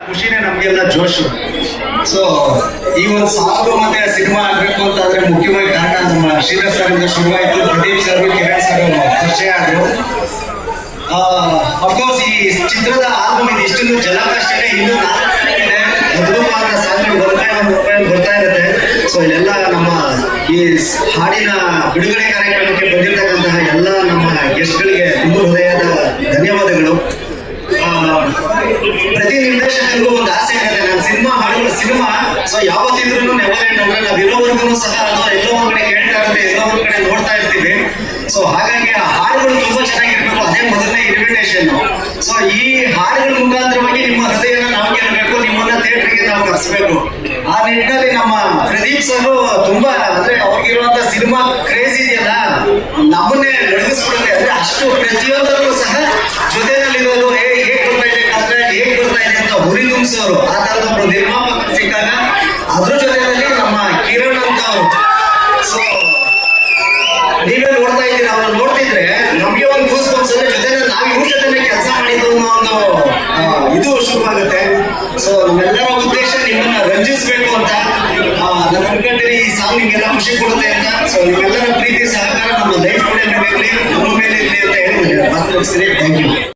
ಖುಷಿನೇ ನಮ್ಗೆಲ್ಲ ಜೋಶು. ಸೊ ಈ ಒಂದು ಸಾಂಗ್ ಮತ್ತೆ ಸಿನಿಮಾ ಆಗ್ಬೇಕು ಅಂತ ಆದ್ರೆ ಮುಖ್ಯವಾಗಿ ಕಾರಣ ನಮ್ಮ ಶ್ರೀಧರ್ ಸರ್ ಇಂದ ಶುರುವಾಯಿತು. ಪ್ರದೀಪ್ ಸರ್ ಕಿರಣ್ ಸರ್ ಪರಿಚಯ ಆದ್ರು. ಅಫ್ಕೋರ್ಸ್ ಈ ಚಿತ್ರದ ಆಲ್ಬಮ್ ಇದು ಇಷ್ಟೊಂದು ಜಲಾಕಷ್ಟೇ ಇನ್ನೂ ಅದ್ಭುತವಾದ ಸಾಂಗ್ ಬರ್ತಾ ಬರ್ತಾ ಇರುತ್ತೆ. ಸೊ ಇಲ್ಲೆಲ್ಲ ನಮ್ಮ ಈ ಹಾಡಿನ ಬಿಡುಗಡೆ ಕಾರ್ಯಕ್ರಮಕ್ಕೆ ಬಂದಿರತಕ್ಕಂತಹ ಎಲ್ಲ ನಮ್ಮ ಗೆಸ್ಟ್ಗಳಿಗೆ ತುಂಬ ಹೃದಯದ ಧನ್ಯವಾದಗಳು ಆ, ಪ್ರತಿ ನಿರ್ದೇಶಕರಿಗೂ ಒಂದು ಆಸೆ ಇರುತ್ತೆ ನಾನು ಸಿನಿಮಾ ಹಾಡುಗಳ ಸಿನಿಮಾ ಸೊ ಯಾವತ್ತಿದ್ರು ನೆವರ್ ಅಂದ್ರೆ ನಾವು ಇರೋವರೆಗೂ ಸಹ ಅಥವಾ ಎಲ್ಲೋ ಒಂದ್ ಕಡೆ ಕೇಳ್ತಾ ಇರುತ್ತೆ ಎಲ್ಲೋ ಒಂದ್ ಕಡೆ ನೋಡ್ತಾ ಇರ್ತೀವಿ. ಸೊ ಹಾಗಾಗಿ ಆ ಹಾಡುಗಳು ತುಂಬಾ ಚೆನ್ನಾಗಿರ್ಬೇಕು, ಅದೇ ಮೊದಲನೇ ಇನ್ವಿಟೇಷನ್ ಸೊ ಈ ಹಾಡುಗಳ ಮುಖಾಂತರವಾಗಿ ನಿಮ್ಮ ಹೃದಯನ ನಾವು ಕೇಳಬೇಕು, ನಿಮ್ಮನ್ನ ಥಿಯೇಟರ್ಗೆ ನಾವು ಕರೆಸಬೇಕು. ಆ ನಿಟ್ಟಿನಲ್ಲಿ ನಮ್ಮ ಪ್ರದೀಪ್ ಸರ್ ತುಂಬಾ, ಅಂದ್ರೆ ಅವ್ರಿಗಿರುವಂತ ಸಿನಿಮಾ ಕ್ರೇಜ್ ಇದೆಯಲ್ಲ, ನಮ್ಮನ್ನೇ ನಡಗಿಸ್ಬಿಡುತ್ತೆ. ಅಂದ್ರೆ ಅಷ್ಟು ಪ್ರತಿಯೊಂದರಲ್ಲೂ ಇದೆ ಅಂತ ಆ ತರದ ಒಬ್ರು ನಿರ್ಮಾಪಕರು ಸಿಕ್ಕಾಗ ಅದ್ರ ಜೊತೆಯಲ್ಲಿ ನಮ್ಮ ಕಿರಣ್ ಅಂತ ಅವರು. ಸೊ ನೀವೇ ನೋಡ್ತಾ ಇದ್ದೀರಾ, ಅವ್ರನ್ನ ನೋಡ್ತಿದ್ರೆ ನಮಗೆ ಒಂದು ಗೂಸ್ ಬಂದ್ಸ್ ಅಂದ್ರೆ ಜೊತೆ ನಾವು ಇವ್ರ ಜೊತೆನೆ ಕೆಲಸ ಮಾಡಿದ್ದು ಅನ್ನೋ ಒಂದು ಇದು ಶುರುವಾಗುತ್ತೆ. ಸೊ ನಮ್ಮೆಲ್ಲರ ಉದ್ದೇಶ ನಿಮ್ಮನ್ನ ರಂಜಿಸ್ಬೇಕು ಅಂತ ನಾನು ಅನ್ಕೊಂಡ್ರೆ ಈ ಸಾಂಗ್ ನಿಮ್ಗೆಲ್ಲ ಖುಷಿ ಕೊಡುತ್ತೆ ಅಂತ. ಸೊ ನಿಮ್ಮೆಲ್ಲರ ಪ್ರೀತಿ ಸಹಕಾರ ನಮ್ಮ ಲೈಫ್ ಮೇಲೆ ಇರಲಿ, ನಮ್ಮ ಮೇಲೆ ಇರಲಿ ಅಂತ ಹೇಳಿ ಮಾತು ಥ್ಯಾಂಕ್ ಯು